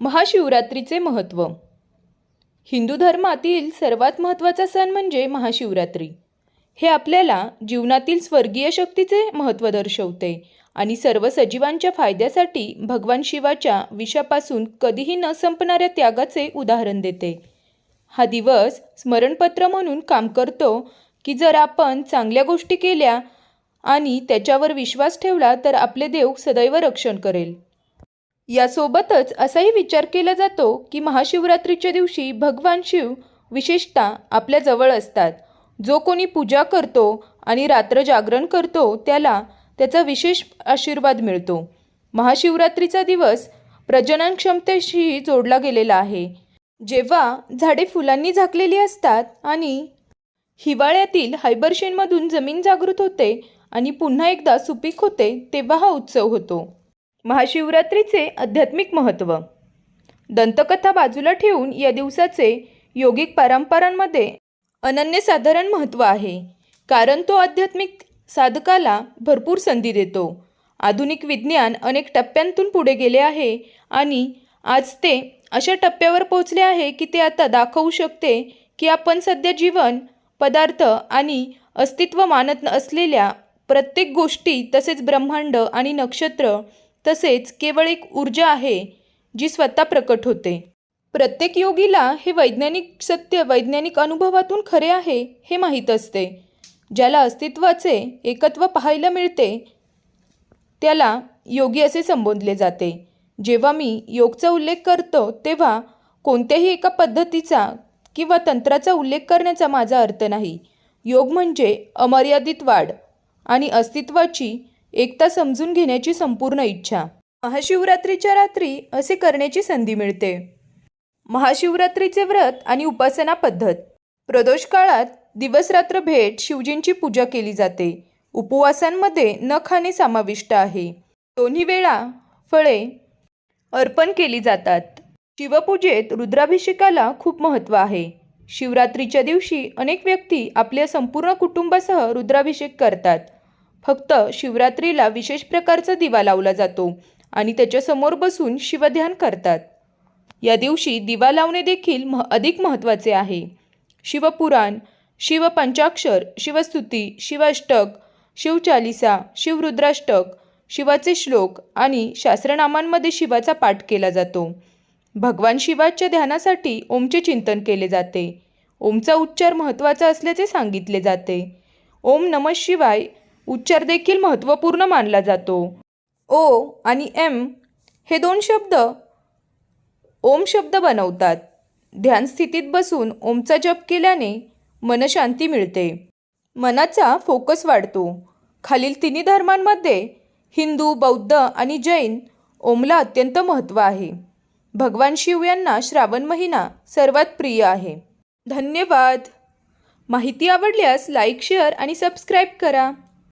महाशिवरात्रीचे महत्त्व हिंदू धर्मातील सर्वात महत्त्वाचा सण म्हणजे महाशिवरात्री. हे आपल्याला जीवनातील स्वर्गीय शक्तीचे महत्त्व दर्शवते आणि सर्व सजीवांच्या फायद्यासाठी भगवान शिवाच्या विषापासून कधीही न संपणाऱ्या त्यागाचे उदाहरण देते. हा दिवस स्मरणपत्र म्हणून काम करतो की जर आपण चांगल्या गोष्टी केल्या आणि त्याच्यावर विश्वास ठेवला तर आपले देव सदैव रक्षण करेल. यासोबतच असाही विचार केला जातो की महाशिवरात्रीच्या दिवशी भगवान शिव विशेषतः आपल्या जवळ असतात. जो कोणी पूजा करतो आणि रात्र जागरण करतो त्याला त्याचा विशेष आशीर्वाद मिळतो. महाशिवरात्रीचा दिवस प्रजनन क्षमतेशी जोडला गेलेला आहे. जेव्हा झाडे फुलांनी झाकलेली असतात आणि हिवाळ्यातील हायबरशेनमधून जमीन जागृत होते आणि पुन्हा एकदा सुपीक होते तेव्हा हा उत्सव होतो. महाशिवरात्रीचे आध्यात्मिक महत्त्व. दंतकथा बाजूला ठेवून या दिवसाचे योगिक परंपरांमध्ये अनन्यसाधारण महत्त्व आहे. कारण तो आध्यात्मिक साधकाला भरपूर संधी देतो. आधुनिक विज्ञान अनेक टप्प्यांतून पुढे गेले आहे आणि आज ते अशा टप्प्यावर पोहोचले आहे की ते आता दाखवू शकते की आपण सध्या जीवन पदार्थ आणि अस्तित्व मानत असलेल्या प्रत्येक गोष्टी तसेच ब्रह्मांड आणि नक्षत्र तसेच केवळ एक ऊर्जा आहे जी स्वतः प्रकट होते. प्रत्येक योगीला हे वैज्ञानिक सत्य वैज्ञानिक अनुभवातून खरे आहे हे माहीत असते. ज्याला अस्तित्वाचे एकत्व पाहायला मिळते त्याला योगी असे संबोधले जाते. जेव्हा मी योगचा उल्लेख करतो तेव्हा कोणत्याही एका पद्धतीचा किंवा तंत्राचा उल्लेख करण्याचा माझा अर्थ नाही. योग म्हणजे अमर्यादित वाढ आणि अस्तित्वाची एकता समजून घेण्याची संपूर्ण इच्छा. महाशिवरात्रीच्या रात्री असे करण्याची संधी मिळते. महाशिवरात्रीचे व्रत आणि उपासना पद्धत. प्रदोष काळात दिवसरात्र भेट शिवजींची पूजा केली जाते. उपवासांमध्ये न खाणे समाविष्ट आहे. दोन्ही वेळा फळे अर्पण केली जातात. शिवपूजेत रुद्राभिषेकाला खूप महत्त्व आहे. शिवरात्रीच्या दिवशी अनेक व्यक्ती आपल्या संपूर्ण कुटुंबासह रुद्राभिषेक करतात. फक्त शिवरात्रीला विशेष प्रकारचा दिवा लावला जातो आणि त्याच्यासमोर बसून शिवध्यान करतात. या दिवशी दिवा लावणे देखील मह अधिक महत्त्वाचे आहे. शिवपुराण शिवपंचाक्षर शिवस्तुती शिवाष्टक शिवचालिसा शिवरुद्राष्टक शिवाचे श्लोक आणि शास्त्रनामांमध्ये शिवाचा पाठ केला जातो. भगवान शिवाच्या ध्यानासाठी ओमचे चिंतन केले जाते. ओमचा उच्चार महत्त्वाचा असल्याचे सांगितले जाते. ओम नम शिवाय उच्चार देखील महत्त्वपूर्ण मानला जातो. ओ आणि एम हे दोन शब्द ओम शब्द बनवतात. ध्यान स्थितीत बसून ओमचा जप केल्याने मनशांती मिळते. मनाचा फोकस वाढतो. खालील तिन्ही धर्मांमध्ये हिंदू बौद्ध आणि जैन ओमला अत्यंत महत्त्व आहे. भगवान शिव यांना श्रावण महिना सर्वात प्रिय आहे. धन्यवाद. माहिती आवडल्यास लाईक शेअर आणि सबस्क्राईब करा.